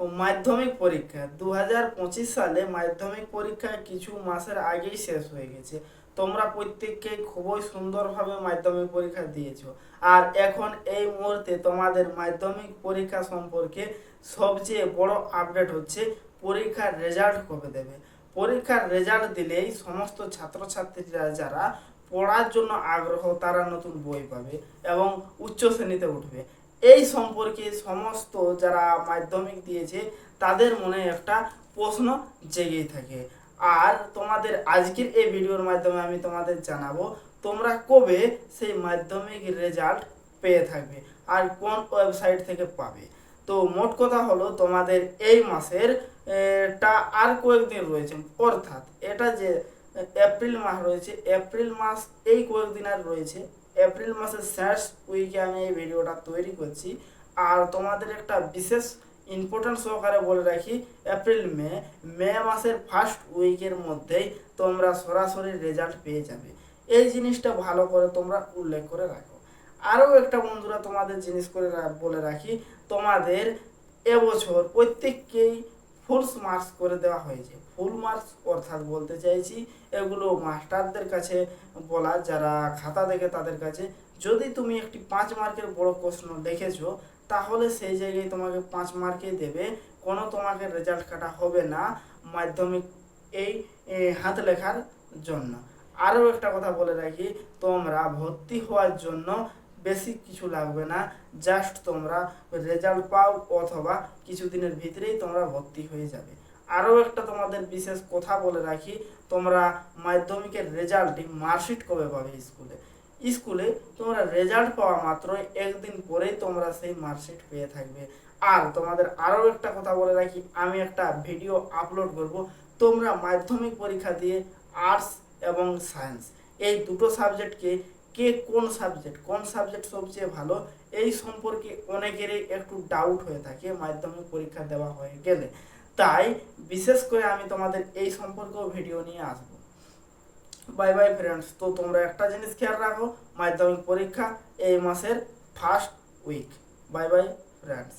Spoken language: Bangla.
ও মাধ্যমিক পরীক্ষা। দু হাজার পঁচিশ সালে মাধ্যমিক পরীক্ষা কিছু মাসের আগেই শেষ হয়ে গেছে। তোমরা প্রত্যেককে খুবই সুন্দরভাবে মাধ্যমিক পরীক্ষা দিয়েছ। আর এখন এই মুহূর্তে তোমাদের মাধ্যমিক পরীক্ষা সম্পর্কে সবচেয়ে বড় আপডেট হচ্ছে পরীক্ষার রেজাল্ট কবে দেবে। পরীক্ষার রেজাল্ট দিলেই সমস্ত ছাত্রছাত্রীরা যারা পড়ার জন্য আগ্রহ, তারা নতুন বই পাবে এবং উচ্চ শ্রেণীতে উঠবে। এই সম্পর্কে সমস্ত যারা মাধ্যমিক দিয়েছে, তাদের মনে একটা প্রশ্ন জেগেই থাকে। আর তোমাদের আজকের এই ভিডিওর মাধ্যমে আমি তোমাদের জানাব, তোমরা কবে সেই মাধ্যমিক রেজাল্ট পেয়ে থাকবে আর কোন ওয়েবসাইট থেকে পাবে। তো মোট কথা হলো, তোমাদের এই মাসের টা আর কয়েকদিন রয়েছে। অর্থাৎ এটা যে এপ্রিল মাস রয়েছে। এপ্রিল মাস এই কয়েকদিন আর রয়েছে। এপ্রিল মাসের শেষ উইকে আমি এই ভিডিওটা তৈরি করছি। আর তোমাদের একটা বিশেষ ইম্পর্টেন্ট সহকারে বলে রাখি, এপ্রিল, মে। মে মাসের ফার্স্ট উইকের মধ্যেই তোমরা সরাসরি রেজাল্ট পেয়ে যাবে। এই জিনিসটা ভালো করে তোমরা উল্লেখ করে রাখো। আরও একটা বন্ধুরা তোমাদের জিনিস করে বলে রাখি, তোমাদের এবছর প্রত্যেককেই ফুল মার্কস করে দেওয়া হয়েছে। ফুল মার্কস অর্থাৎ বলতে চাইছি, এগুলো মাস্টারদের কাছে বলা, যারা খাতা দেখে তাদের কাছে, যদি তুমি একটি পাঁচ মার্কের বড় প্রশ্ন লিখেছো তাহলে সেই জায়গায় তোমাকে পাঁচ মার্কে দেবে। কোনো তোমাকে রেজাল্ট কাটা হবে না মাধ্যমিক এই হাত লেখার জন্য। আরও একটা কথা বলে রাখি, তোমরা ভর্তি হওয়ার জন্য বেশি কিছু লাগবে না জাস্ট তোমরা রেজাল্ট পাও অথবা কিছুদিনের ভিতরেই তোমরা ভর্তি হয়ে যাবে। আরও একটা তোমাদের বিশেষ কথা বলে রাখি, তোমরা মাধ্যমিকের রেজাল্টই মার্কশিট কবে পাবে স্কুলে? স্কুলে তোমরা রেজাল্ট পাওয়া মাত্র একদিন পরেই তোমরা সেই মার্কশিট পেয়ে থাকবে। আর তোমাদের আরও একটা কথা বলে রাখি, আমি একটা ভিডিও আপলোড করব। তোমরা মাধ্যমিক পরীক্ষা দিয়ে আর্টস এবং সায়েন্স এই দুটো সাবজেক্টকে কে কোন সাবজেক্ট কোন সাবজেক্ট সবচেয়ে ভালো, এই সম্পর্কে অনেকেরই একটু ডাউট হয়ে থাকে, মাধ্যমিক পরীক্ষা দেওয়া হয়ে গেলে। তাই বিশেষ করে আমি তোমাদের এই সম্পর্কেও ভিডিও নিয়ে আসব। বাই বাই ফ্রেন্ডস তো তোমরা একটা জিনিস খেয়াল রাখো, মাধ্যমিক পরীক্ষা এই মাসের first week bye bye friends